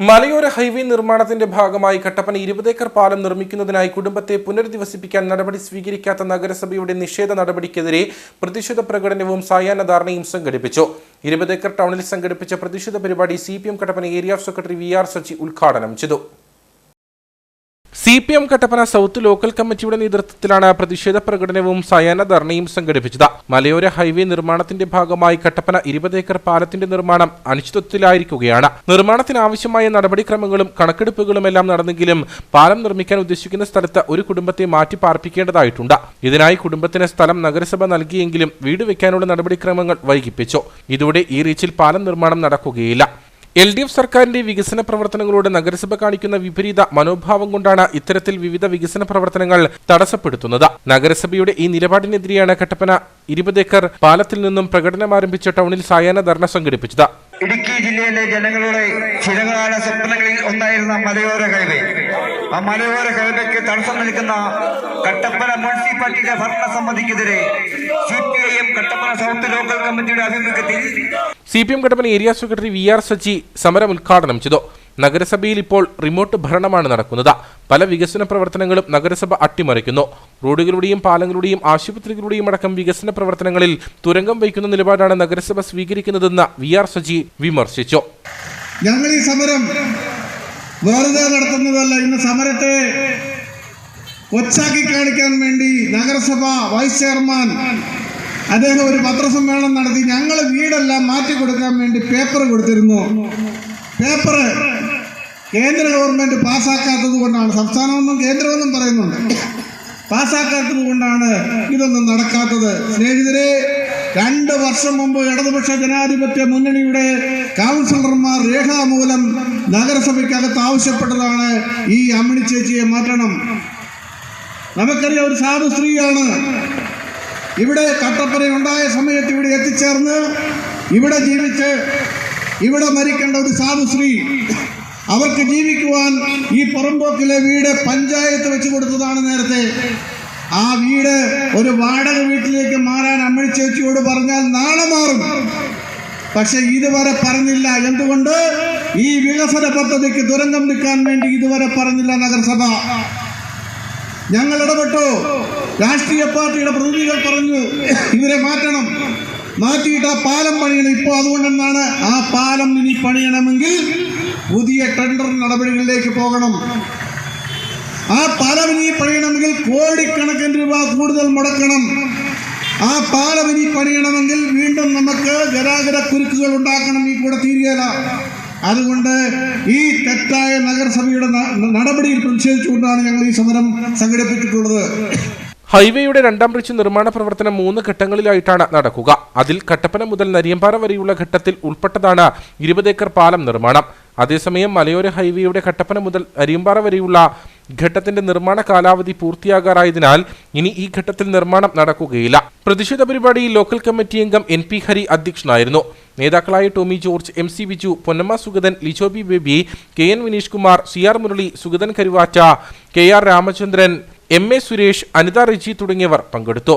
മലയോര ഹൈവേ നിർമ്മാണത്തിന്റെ ഭാഗമായി കട്ടപ്പന ഇരുപത് ഏക്കർ പാലം നിർമ്മിക്കുന്നതിനായി കുടുംബത്തെ പുനരധിവസിപ്പിക്കാൻ നടപടി സ്വീകരിക്കാത്ത നഗരസഭയുടെ നിഷേധ നടപടിക്കെതിരെ പ്രതിഷേധ പ്രകടനവും സായാഹ്ന ധാരണയും സംഘടിപ്പിച്ചു. ഇരുപത് ഏക്കർ ടൗണിൽ സംഘടിപ്പിച്ച പ്രതിഷേധ പരിപാടി C Kattappana area secretary V R Sachi ഉദ്ഘാടനം ചെയ്തു. C P M Kattappana south local കമ്മിറ്റിയുടെ നേതൃത്വത്തിലാണ് പ്രതിഷേധ പ്രകടനവും സയാന ധർണയും സംഘടിപ്പിച്ചത്. മലയോര ഹൈവേ നിർമ്മാണത്തിന്റെ ഭാഗമായി കട്ടപ്പന ഇരുപത് ഏക്കർ പാലത്തിന്റെ നിർമ്മാണം അനിശ്ചിതത്വത്തിലായിരിക്കുകയാണ്. നിർമ്മാണത്തിനാവശ്യമായ നടപടിക്രമങ്ങളും കണക്കെടുപ്പുകളും എല്ലാം നടന്നെങ്കിലും പാലം നിർമ്മിക്കാൻ ഉദ്ദേശിക്കുന്ന സ്ഥലത്ത് ഒരു കുടുംബത്തെ മാറ്റി പാർപ്പിക്കേണ്ടതായിട്ടുണ്ട് ഇതിനായി കുടുംബത്തിന് സ്ഥലം നഗരസഭ നൽകിയെങ്കിലും വീട് വെക്കാനുള്ള നടപടിക്രമങ്ങൾ വൈകിപ്പിച്ചു. ഇതോടെ ഈ റീച്ചിൽ പാലം നിർമ്മാണം നടക്കുകയില്ല. എൽ ഡി എഫ് സർക്കാരിന്റെ വികസന പ്രവർത്തനങ്ങളോട് നഗരസഭ കാണിക്കുന്ന വിപരീത മനോഭാവം കൊണ്ടാണ് ഇത്തരത്തിൽ വിവിധ വികസന പ്രവർത്തനങ്ങൾ തടസ്സപ്പെടുത്തുന്നത്. നഗരസഭയുടെ ഈ നിലപാടിനെതിരെയാണ് കട്ടപ്പന ഇരുപത് ഏക്കർ പാലത്തിൽ നിന്നും പ്രകടനം ആരംഭിച്ച ടൗണിൽ സായാഹ്ന ധർണ സംഘടിപ്പിച്ചത്. ഇടുക്കി ജില്ലയിലെ ജനങ്ങളുടെ ചിരകാല സ്വപ്നങ്ങളിൽ ഒന്നായിരുന്ന മലയോര ഹൈവേ. ആ മലയോര ഹൈവേക്ക് തടസ്സം നിൽക്കുന്ന കട്ടപ്പന മുനിസിപ്പാലിറ്റിയുടെ ഭരണസമിതിക്കെതിരെ C P I M Kattappana south local കമ്മിറ്റിയുടെ ആഭിമുഖ്യത്തിൽ C P M Kattappana area secretary V R Sachi സമരം ഉദ്ഘാടനം ചെയ്തു. നഗരസഭയിൽ ഇപ്പോൾ റിമോട്ട് ഭരണമാണ് നടക്കുന്നത്. പല വികസന പ്രവർത്തനങ്ങളും നഗരസഭ അട്ടിമറിക്കുന്നു. റോഡുകളുടെയും പാലങ്ങളുടെയും ആശുപത്രികളുടെയും അടക്കം വികസന പ്രവർത്തനങ്ങളിൽ തുരങ്കം വയ്ക്കുന്ന നിലപാടാണ് നഗരസഭ സ്വീകരിക്കുന്നതെന്ന് വി ആർ സജി വിമർശിച്ചു. ഞങ്ങൾ ഈ സമരം വെറുതെ നടത്തുന്നതല്ല. ഇന്ന് സമരത്തെ കൊച്ചാക്കി കാണിക്കാൻ വേണ്ടി നഗരസഭ വൈസ് ചെയർമാൻ അദ്ദേഹം ഒരു പത്രസമ്മേളനം നടത്തി. ഞങ്ങൾ വീടെല്ലാം മാറ്റി കൊടുക്കാൻ വേണ്ടി പേപ്പർ കൊടുത്തിരുന്നു. പേപ്പർ കേന്ദ്ര ഗവൺമെന്റ് പാസ്സാക്കാത്തത് കൊണ്ടാണ്. സംസ്ഥാനമൊന്നും കേന്ദ്രമൊന്നും പറയുന്നുണ്ട്. പാസ്സാക്കാത്തത് കൊണ്ടാണ് ഇതൊന്നും നടക്കാത്തത്. സ്നേഹിതരെ രണ്ട് വർഷം മുമ്പ് ഇടതുപക്ഷ ജനാധിപത്യ മുന്നണിയുടെ കൗൺസിലർമാർ രേഖാമൂലം നഗരസഭയ്ക്കകത്ത് ആവശ്യപ്പെട്ടതാണ് ഈ അമ്മിണി ചേച്ചിയെ മാറ്റണം. നമുക്കറിയാം ഒരു സാധു സ്ത്രീയാണ്. ഇവിടെ കട്ടപ്പന ഉണ്ടായ സമയത്ത് ഇവിടെ എത്തിച്ചേർന്ന് ഇവിടെ ജീവിച്ച് ഇവിടെ മരിക്കേണ്ട ഒരു സാധുശ്രീ അവർക്ക് ജീവിക്കുവാൻ ഈ പുറമ്പോക്കിലെ വീട് പഞ്ചായത്ത് വെച്ച് കൊടുത്തതാണ് നേരത്തെ. ആ വീട് ഒരു വാടക വീട്ടിലേക്ക് മാറാൻ അമ്മണി ചേച്ചിയോട് പറഞ്ഞാൽ നാളെ മാറും. പക്ഷെ ഇതുവരെ പറഞ്ഞില്ല. എന്തുകൊണ്ട്? ഈ വികസന പദ്ധതിക്ക് ദുരന്തം നിൽക്കാൻ വേണ്ടി ഇതുവരെ പറഞ്ഞില്ല നഗരസഭ. ഞങ്ങൾ ഇടപെട്ടു. രാഷ്ട്രീയ പാർട്ടിയുടെ പ്രതിനിധികൾ പറഞ്ഞു ഇവരെ മാറ്റണം. മാറ്റിയിട്ട് ആ പാലം പണിയണം. ഇപ്പോൾ അതുകൊണ്ടെന്നാണ് ആ പാലം ഇനി പണിയണമെങ്കിൽ പുതിയ ടെൻഡർ നടപടികളിലേക്ക് പോകണം. ആ പാലം ഇനി പണിയണമെങ്കിൽ കോടിക്കണക്കിന് രൂപ കൂടുതൽ മുടക്കണം. ആ പാലം ഇനി പണിയണമെങ്കിൽ വീണ്ടും നമുക്ക് ഗതാഗത കുരുക്കുകൾ ഉണ്ടാക്കണം ഈ കൂടെ തീരുകയില്ല അതുകൊണ്ട് ഈ തെറ്റായ നഗരസഭയുടെ നടപടിയിൽ പ്രതിഷേധിച്ചുകൊണ്ടാണ് ഞങ്ങൾ ഈ സമരം സംഘടിപ്പിച്ചിട്ടുള്ളത്. ഹൈവേയുടെ രണ്ടാം ബ്രിഡ്ജ് നിർമ്മാണ പ്രവർത്തനം മൂന്ന് ഘട്ടങ്ങളിലായിട്ടാണ് നടക്കുക. അതിൽ കട്ടപ്പന മുതൽ നരിയമ്പാറ വരെയുള്ള ഘട്ടത്തിൽ ഉൾപ്പെട്ടതാണ് ഇരുപത് ഏക്കർ പാലം നിർമ്മാണം. അതേസമയം മലയോര ഹൈവേയുടെ കട്ടപ്പന മുതൽ അരിയമ്പാറ വരെയുള്ള ഘട്ടത്തിന്റെ നിർമ്മാണ കാലാവധി പൂർത്തിയാകാറായതിനാൽ ഇനി ഈ ഘട്ടത്തിൽ നിർമ്മാണം നടക്കുകയില്ല. പ്രതിഷേധ പരിപാടിയിൽ ലോക്കൽ കമ്മിറ്റി അംഗം എൻ പി ഹരി അധ്യക്ഷനായിരുന്നു. നേതാക്കളായ Tomy George M C Biju Ponnamma Sugathan Lijobi Baby K N Vineesh Kumar C R Murali Sugathan Karuvatta K R Ramachandran M A Suresh Anitha Riji തുടങ്ങിയവർ പങ്കെടുത്തു.